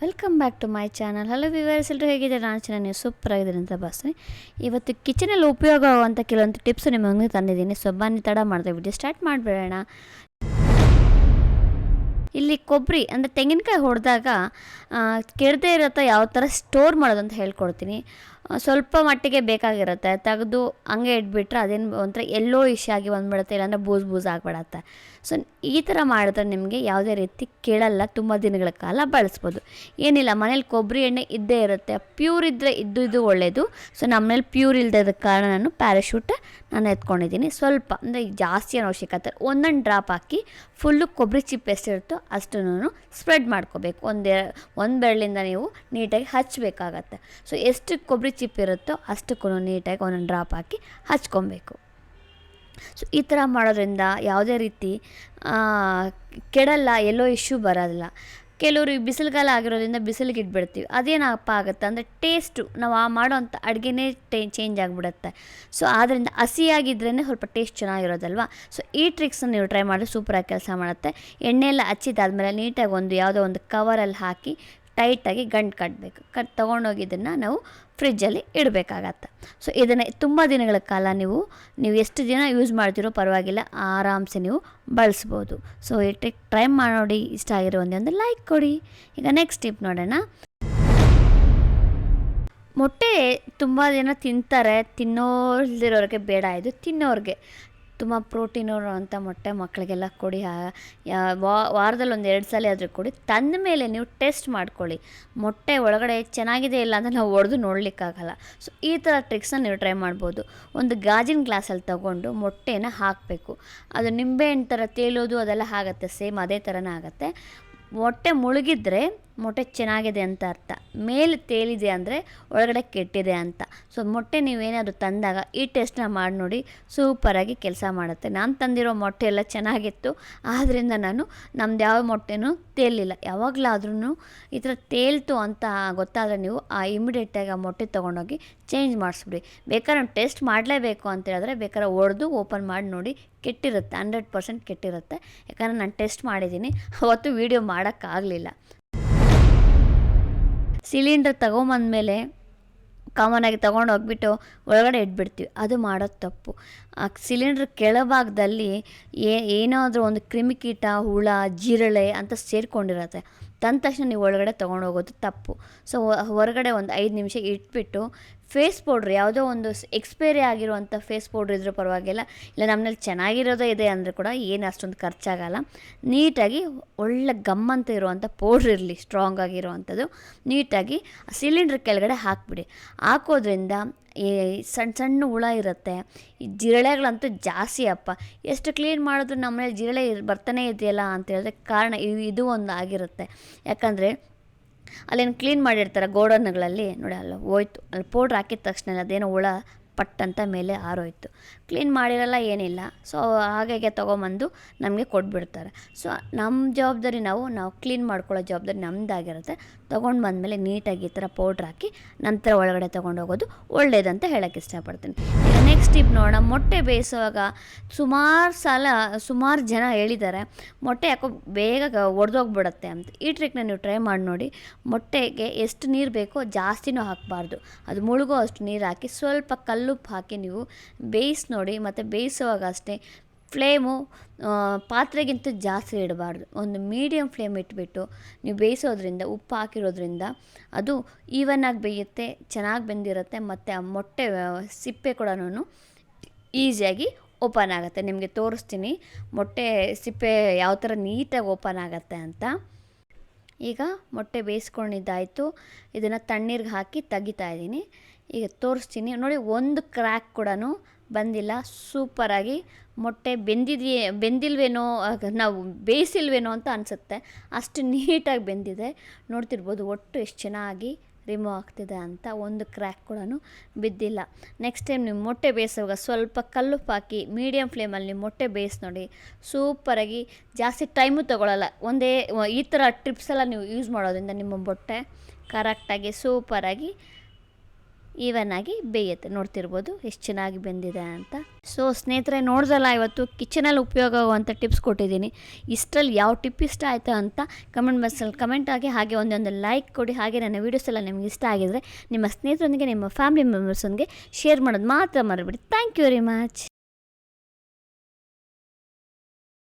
Welcome back to my channel hello viewers ಎಲ್ಲರೂ ಹೇಗಿದೆ ನಾನು ಚೆನ್ನಾಗಿ ನೀವು ಸೂಪರ್ ಆಗಿದ್ದೀನಿ ಅಂತ ಭಾವಿಸ್ತೀನಿ. ಇವತ್ತು ಕಿಚನಲ್ಲಿ ಉಪಯೋಗ ಆಗುವಂಥ ಕೆಲವೊಂದು ಟಿಪ್ಸ್ ನಿಮಗೆ ತಂದಿದ್ದೀನಿ. ಸೊ ಬನ್ನಿ, ತಡ ಮಾಡಿದೆ ವಿಡಿಯೋ ಸ್ಟಾರ್ಟ್ ಮಾಡಿಬಿಡೋಣ. ಇಲ್ಲಿ ಕೊಬ್ಬರಿ ಅಂದರೆ ತೆಂಗಿನಕಾಯಿ ಹೊಡೆದಾಗ ಕೆಡದೆ ಇರತ್ತ ಯಾವ ಥರ ಸ್ಟೋರ್ ಮಾಡೋದು ಅಂತ ಹೇಳ್ಕೊಡ್ತೀನಿ. ಸ್ವಲ್ಪ ಮಟ್ಟಿಗೆ ಬೇಕಾಗಿರುತ್ತೆ. ತೆಗೆದು ಹಂಗೆ ಇಟ್ಬಿಟ್ರೆ ಅದೇನು ಒಂಥರ ಎಲ್ಲೋ ಇಶ್ ಆಗಿ ಬಂದ್ಬಿಡುತ್ತೆ, ಇಲ್ಲಾಂದರೆ ಬೂಸ್ ಬೂಸ್ ಆಗಿಬಿಡತ್ತೆ. ಸೊ ಈ ಥರ ಮಾಡಿದ್ರೆ ನಿಮಗೆ ಯಾವುದೇ ರೀತಿ ಕೇಳಲ್ಲ, ತುಂಬ ದಿನಗಳ ಕಾಲ ಬಳಸ್ಬೋದು. ಏನಿಲ್ಲ, ಮನೇಲಿ ಕೊಬ್ಬರಿ ಎಣ್ಣೆ ಇದ್ದೇ ಇರುತ್ತೆ. ಪ್ಯೂರ್ ಇದ್ದರೆ ಇದ್ದು ಇದು ಒಳ್ಳೆಯದು ಸೊ ನಮ್ಮನೇಲಿ ಪ್ಯೂರ್ ಇಲ್ಲದ ಕಾರಣ ನಾನು ಪ್ಯಾರಾಶೂಟ್ ನಾನು ಎತ್ಕೊಂಡಿದ್ದೀನಿ. ಸ್ವಲ್ಪ, ಅಂದರೆ ಜಾಸ್ತಿ ಏನು ಅವಶ್ಯಕತೆ ಒಂದೊಂದು ಡ್ರಾಪ್ ಹಾಕಿ ಫುಲ್ಲು ಕೊಬ್ಬರಿ ಚಿಪ್ ಎಷ್ಟಿರುತ್ತೋ ಅಷ್ಟನ್ನು ಸ್ಪ್ರೆಡ್ ಮಾಡ್ಕೋಬೇಕು. ಒಂದೇ, ಒಂದು ಬೆರಳಿಂದ ನೀವು ನೀಟಾಗಿ ಹಚ್ಚಬೇಕಾಗತ್ತೆ. ಸೊ ಎಷ್ಟು ಕೊಬ್ಬರಿ ಚಿಪ್ ಇರುತ್ತೋ ಅಷ್ಟಕ್ಕೂ ನೀಟಾಗಿ ಒಂದೊಂದು ಡ್ರಾಪ್ ಹಾಕಿ ಹಚ್ಕೊಬೇಕು. ಸೊ ಈ ಥರ ಮಾಡೋದ್ರಿಂದ ಯಾವುದೇ ರೀತಿ ಕೆಡಲ್ಲ, ಎಲ್ಲೋ ಇಶ್ಯೂ ಬರೋದಿಲ್ಲ. ಕೆಲವರು ಬಿಸಿಲುಗಾಲ ಆಗಿರೋದ್ರಿಂದ ಬಿಸಿಲಿಗೆ ಇಟ್ಬಿಡ್ತೀವಿ. ಅದೇನಪ್ಪ ಆಗುತ್ತೆ ಅಂದರೆ ಟೇಸ್ಟು ನಾವು ಆ ಮಾಡೋವಂಥ ಅಡುಗೆನೇ ಟೇ ಚೇಂಜ್ ಆಗಿಬಿಡುತ್ತೆ. ಸೊ ಆದ್ದರಿಂದ ಹಸಿಯಾಗಿದ್ರೇ ಸ್ವಲ್ಪ ಟೇಸ್ಟ್ ಚೆನ್ನಾಗಿರೋದಲ್ವ? ಸೊ ಈ ಟ್ರಿಕ್ಸನ್ನು ನೀವು ಟ್ರೈ ಮಾಡಿದ್ರೆ ಸೂಪರಾಗಿ ಕೆಲಸ ಮಾಡುತ್ತೆ. ಎಣ್ಣೆ ಎಲ್ಲ ನೀಟಾಗಿ ಒಂದು ಯಾವುದೋ ಒಂದು ಕವರಲ್ಲಿ ಹಾಕಿ ಟೈಟಾಗಿ ಗಂಟು ಕಟ್ಟಬೇಕು ಕಟ್ ತೊಗೊಂಡೋಗಿ ಇದನ್ನು ನಾವು ಫ್ರಿಜ್ಜಲ್ಲಿ ಇಡಬೇಕಾಗತ್ತೆ. ಸೊ ಇದನ್ನು ತುಂಬ ದಿನಗಳ ಕಾಲ ನೀವು ನೀವು ಎಷ್ಟು ದಿನ ಯೂಸ್ ಮಾಡ್ತೀರೋ ಪರವಾಗಿಲ್ಲ, ಆರಾಮ್ಸೆ ನೀವು ಬಳಸ್ಬೋದು. ಸೊ ಈ ಟ್ರಿಕ್ ಟ್ರೈ ಮಾಡಿ ಇಷ್ಟ ಆಗಿರೋ ಒಂದೇ ಒಂದು ಲೈಕ್ ಕೊಡಿ. ಈಗ ನೆಕ್ಸ್ಟ್ ಟಿಪ್ ನೋಡೋಣ. ಮೊಟ್ಟೆ ತುಂಬ ಜನ ತಿಂತಾರೆ, ತಿನ್ನೋರ್ದಿರೋರಿಗೆ ಬೇಡ, ಇದು ತಿನ್ನೋರಿಗೆ. ತುಂಬ ಪ್ರೋಟೀನ್ ಇರುವಂಥ ಮೊಟ್ಟೆ ಮಕ್ಕಳಿಗೆಲ್ಲ ಕೊಡಿ. ವಾರದಲ್ಲಿ ಒಂದು ಎರಡು ಸಲ ಆದರೂ ಕೊಡಿ. ತಂದ ಮೇಲೆ ನೀವು ಟೆಸ್ಟ್ ಮಾಡ್ಕೊಳ್ಳಿ. ಮೊಟ್ಟೆ ಒಳಗಡೆ ಚೆನ್ನಾಗಿದೆ ಇಲ್ಲ ಅಂತ ನಾವು ಒಡೆದು ನೋಡಲಿಕ್ಕಾಗಲ್ಲ. ಸೊ ಈ ಥರ ಟ್ರಿಕ್ಸನ್ನ ನೀವು ಟ್ರೈ ಮಾಡ್ಬೋದು. ಒಂದು ಗಾಜಿನ ಗ್ಲಾಸಲ್ಲಿ ತಗೊಂಡು ಮೊಟ್ಟೆನ ಹಾಕಬೇಕು. ಅದು ನಿಂಬೆಹಣ್ಣು ಥರ ತೇಲೋದು ಅದೆಲ್ಲ ಆಗುತ್ತೆ, ಸೇಮ್ ಅದೇ ಥರನೇ ಆಗುತ್ತೆ. ಮೊಟ್ಟೆ ಮುಳುಗಿದ್ರೆ ಮೊಟ್ಟೆ ಚೆನ್ನಾಗಿದೆ ಅಂತ ಅರ್ಥ. ಮೇಲೆ ತೇಲಿದೆ ಅಂದರೆ ಒಳಗಡೆ ಕೆಟ್ಟಿದೆ ಅಂತ. ಸೊ ಮೊಟ್ಟೆ ನೀವೇನಾದರೂ ತಂದಾಗ ಈ ಟೆಸ್ಟ್ನ ಮಾಡಿ ನೋಡಿ ಸೂಪರಾಗಿ ಕೆಲಸ ಮಾಡುತ್ತೆ. ನಾನು ತಂದಿರೋ ಮೊಟ್ಟೆ ಎಲ್ಲ ಚೆನ್ನಾಗಿತ್ತು ಆದ್ದರಿಂದ ನಾನು ನಮ್ದು ಯಾವ ಮೊಟ್ಟೆನೂ ತೇಲಿಲ್ಲ. ಯಾವಾಗಲಾದ್ರೂ ಈ ಥರ ತೇಲ್ತು ಅಂತ ಗೊತ್ತಾದರೆ ನೀವು ಆ ಇಮಿಡಿಯೇಟಾಗಿ ಆ ಮೊಟ್ಟೆ ತೊಗೊಂಡೋಗಿ ಚೇಂಜ್ ಮಾಡಿಸ್ಬಿಡಿ. ಬೇಕಾದ್ರೆ ಟೆಸ್ಟ್ ಮಾಡಲೇಬೇಕು ಅಂತ ಹೇಳಿದ್ರೆ ಬೇಕಾದ್ರೆ ಒಡೆದು ಓಪನ್ ಮಾಡಿ ನೋಡಿ ಕೆಟ್ಟಿರುತ್ತೆ, ಹಂಡ್ರೆಡ್ ಪರ್ಸೆಂಟ್ ಕೆಟ್ಟಿರುತ್ತೆ. ಯಾಕಂದರೆ ನಾನು ಟೆಸ್ಟ್ ಮಾಡಿದ್ದೀನಿ, ಅವತ್ತು ವೀಡಿಯೋ ಮಾಡೋಕ್ಕಾಗಲಿಲ್ಲ. ಸಿಲಿಂಡರ್ ತಗೊಂಬಂದಮೇಲೆ ಕಾಮನಾಗಿ ತೊಗೊಂಡು ಹೋಗ್ಬಿಟ್ಟು ಒಳಗಡೆ ಇಟ್ಬಿಡ್ತೀವಿ. ಅದು ಮಾಡೋದು ತಪ್ಪು. ಆ ಸಿಲಿಂಡ್ರ್ ಕೆಳಭಾಗದಲ್ಲಿ ಏನಾದರೂ ಒಂದು ಕ್ರಿಮಿಕೀಟ ಹುಳ, ಜಿರಳೆ ಅಂತ ಸೇರಿಕೊಂಡಿರತ್ತೆ. ತಂದ ತಕ್ಷಣ ನೀವು ಒಳಗಡೆ ತೊಗೊಂಡು ಹೋಗೋದು ತಪ್ಪು. ಸೊ ಹೊರಗಡೆ ಒಂದು ಐದು ನಿಮಿಷ ಇಟ್ಬಿಟ್ಟು ಫೇಸ್ ಪೌಡ್ರ್ ಯಾವುದೋ ಒಂದು ಎಕ್ಸ್ಪೈರಿ ಆಗಿರುವಂಥ ಫೇಸ್ ಪೌಡ್ರ್ ಇದ್ರೂ ಪರವಾಗಿಲ್ಲ. ಇಲ್ಲ ನಮ್ಮಲ್ಲಿ ಚೆನ್ನಾಗಿರೋದೇ ಇದೆ ಅಂದರೆ ಕೂಡ ಏನು ಅಷ್ಟೊಂದು ಖರ್ಚಾಗಲ್ಲ. ನೀಟಾಗಿ ಒಳ್ಳೆ ಗಮ್ಮಂತ ಇರುವಂಥ ಪೌಡ್ರ್ ಇರಲಿ ಸ್ಟ್ರಾಂಗ್ ಆಗಿರುವಂಥದ್ದು ನೀಟಾಗಿ ಸಿಲಿಂಡ್ರ್ ಕೆಳಗಡೆ ಹಾಕಿಬಿಡಿ. ಹಾಕೋದ್ರಿಂದ ಈ ಸಣ್ಣ ಸಣ್ಣ ಹುಳ ಇರುತ್ತೆ. ಈ ಜಿರಳೆಗಳಂತೂ ಜಾಸ್ತಿ ಅಪ್ಪ. ಎಷ್ಟು ಕ್ಲೀನ್ ಮಾಡಿದ್ರು ನಮ್ಮನೇಲಿ ಜಿರಳೆ ಬರ್ತಾನೆ ಇದೆಯಲ್ಲ ಅಂತ ಹೇಳಿದ್ರೆ ಕಾರಣ ಇದು ಇದು ಒಂದು ಆಗಿರುತ್ತೆ. ಯಾಕಂದರೆ ಅಲ್ಲೇನು ಕ್ಲೀನ್ ಮಾಡಿರ್ತಾರೆ ಗೋಡನ್ಗಳಲ್ಲಿ. ನೋಡಿ ಅಲ್ಲ ಹೋಯ್ತು. ಅಲ್ಲಿ ಪೌಡ್ರ್ ಹಾಕಿದ ತಕ್ಷಣ ಅದೇನೋ ಹುಳ ಪಟ್ಟಂತ ಮೇಲೆ ಆರೋಯ್ತು. ಕ್ಲೀನ್ ಮಾಡಿರಲ್ಲ ಏನಿಲ್ಲ. ಸೊ ಹಾಗೆ ತೊಗೊಂಬಂದು ನಮಗೆ ಕೊಟ್ಬಿಡ್ತಾರೆ. ಸೊ ನಮ್ಮ ಜವಾಬ್ದಾರಿ ನಾವು ನಾವು ಕ್ಲೀನ್ ಮಾಡ್ಕೊಳ್ಳೋ ಜವಾಬ್ದಾರಿ ನಮ್ಮದಾಗಿರುತ್ತೆ ತೊಗೊಂಡು ಬಂದಮೇಲೆ ನೀಟಾಗಿ ಈ ಥರ ಪೌಡ್ರ್ ಹಾಕಿ ನಂತರ ಒಳಗಡೆ ತೊಗೊಂಡು ಹೋಗೋದು ಒಳ್ಳೇದಂತ ಹೇಳೋಕ್ಕೆ ಇಷ್ಟಪಡ್ತೀನಿ. ನೆಕ್ಸ್ಟ್ ಟಿಪ್ ನೋಡೋಣ. ಮೊಟ್ಟೆ ಬೇಯಿಸುವಾಗ ಸುಮಾರು ಸಲ, ಸುಮಾರು ಜನ ಹೇಳಿದ್ದಾರೆ, ಮೊಟ್ಟೆ ಯಾಕೋ ಬೇಗ ಒಡೆದೋಗ್ಬಿಡುತ್ತೆ ಅಂತ. ಈ ಟ್ರಿಕ್ನ ನೀವು ಟ್ರೈ ಮಾಡಿ ನೋಡಿ. ಮೊಟ್ಟೆಗೆ ಎಷ್ಟು ನೀರು ಬೇಕೋ ಜಾಸ್ತಿನೂ ಹಾಕಬಾರ್ದು. ಅದು ಮುಳುಗೋ ಅಷ್ಟು ನೀರು ಹಾಕಿ ಸ್ವಲ್ಪ ಕಲ್ಲುಪ್ಪು ಹಾಕಿ ನೀವು ಬೇಯಿಸಿ ನೋಡಿ, ಮತ್ತು ಬೇಯಿಸುವಾಗ ಅಷ್ಟೇ ಫ್ಲೇಮು ಪಾತ್ರೆಗಿಂತ ಜಾಸ್ತಿ ಇಡಬಾರ್ದು. ಒಂದು ಮೀಡಿಯಮ್ ಫ್ಲೇಮ್ ಇಟ್ಬಿಟ್ಟು ನೀವು ಬೇಯಿಸೋದ್ರಿಂದ, ಉಪ್ಪು ಹಾಕಿರೋದ್ರಿಂದ ಅದು ಈವನ್ನಾಗಿ ಬೇಯುತ್ತೆ, ಚೆನ್ನಾಗಿ ಬೆಂದಿರುತ್ತೆ, ಮತ್ತು ಆ ಮೊಟ್ಟೆ ಸಿಪ್ಪೆ ಕೂಡ ಈಸಿಯಾಗಿ ಓಪನ್ ಆಗುತ್ತೆ. ನಿಮಗೆ ತೋರಿಸ್ತೀನಿ ಮೊಟ್ಟೆ, ಸಿಪ್ಪೆ ಯಾವ ಥರ ನೀಟಾಗಿ ಓಪನ್ ಆಗುತ್ತೆ ಅಂತ. ಈಗ ಮೊಟ್ಟೆ ಬೇಯಿಸ್ಕೊಂಡಿದ್ದಾಯಿತು. ಇದನ್ನು ತಣ್ಣೀರಿಗೆ ಹಾಕಿ ತೆಗಿತಾ ಇದ್ದೀನಿ. ಈಗ ತೋರಿಸ್ತೀನಿ. ನೋಡಿ, ಒಂದು ಕ್ರ್ಯಾಕ್ ಕೂಡ ಬಂದಿಲ್ಲ. ಸೂಪರಾಗಿ ಮೊಟ್ಟೆ ಬೆಂದಿದೆಯೇ, ಬೆಂದಿಲ್ವೇನೋ ನಾವು ಬೇಯಿಸಿಲ್ವೇನೋ ಅಂತ ಅನಿಸುತ್ತೆ. ಅಷ್ಟು ನೀಟಾಗಿ ಬೆಂದಿದೆ. ನೋಡ್ತಿರ್ಬೋದು ಒಟ್ಟು ಎಷ್ಟು ಚೆನ್ನಾಗಿ ರಿಮೂವ್ ಆಗ್ತಿದೆ ಅಂತ ಒಂದು ಕ್ರ್ಯಾಕ್ ಕೂಡ ಬಿದ್ದಿಲ್ಲ. ನೆಕ್ಸ್ಟ್ ಟೈಮ್ ನೀವು ಮೊಟ್ಟೆ ಬೇಯಿಸುವಾಗ ಸ್ವಲ್ಪ ಕಲ್ಲುಪ್ಪು ಹಾಕಿ ಮೀಡಿಯಮ್ ಫ್ಲೇಮಲ್ಲಿ ಮೊಟ್ಟೆ ಬೇಯಿಸಿ ನೋಡಿ. ಸೂಪರಾಗಿ ಜಾಸ್ತಿ ಟೈಮು ತೊಗೊಳಲ್ಲ. ಒಂದೇ, ಈ ಥರ ಟ್ರಿಪ್ಸ್ ಎಲ್ಲ ನೀವು ಯೂಸ್ ಮಾಡೋದ್ರಿಂದ ನಿಮ್ಮ ಮೊಟ್ಟೆ ಕರೆಕ್ಟಾಗಿ ಸೂಪರಾಗಿ ಈವನ್ ಆಗಿ ಬೇಯುತ್ತೆ. ನೋಡ್ತಿರ್ಬೋದು ಎಷ್ಟು ಚೆನ್ನಾಗಿ ಬೆಂದಿದೆ ಅಂತ. ಸೊ ಸ್ನೇಹಿತರೆ, ನೋಡ್ದಲ್ಲ ಇವತ್ತು ಕಿಚನಲ್ಲಿ ಉಪಯೋಗ ಆಗುವಂಥ ಟಿಪ್ಸ್ ಕೊಟ್ಟಿದ್ದೀನಿ. ಇಷ್ಟರಲ್ಲಿ ಯಾವ ಟಿಪ್ ಇಷ್ಟ ಆಯಿತು ಅಂತ ಕಮೆಂಟ್ ಬಾಕ್ಸಲ್ಲಿ ಕಮೆಂಟ್ ಆಗಿ ಹಾಗೆ ಒಂದೊಂದು ಲೈಕ್ ಕೊಡಿ. ಹಾಗೆ ನನ್ನ ವೀಡಿಯೋಸ್ ಎಲ್ಲ ನಿಮ್ಗೆ ಇಷ್ಟ ಆಗಿದರೆ ನಿಮ್ಮ ಸ್ನೇಹಿತರೊಂದಿಗೆ, ನಿಮ್ಮ ಫ್ಯಾಮಿಲಿ ಮೆಂಬರ್ಸೊಂದಿಗೆ ಶೇರ್ ಮಾಡೋದು ಮಾತ್ರ ಮರಬೇಡಿ. Thank you very much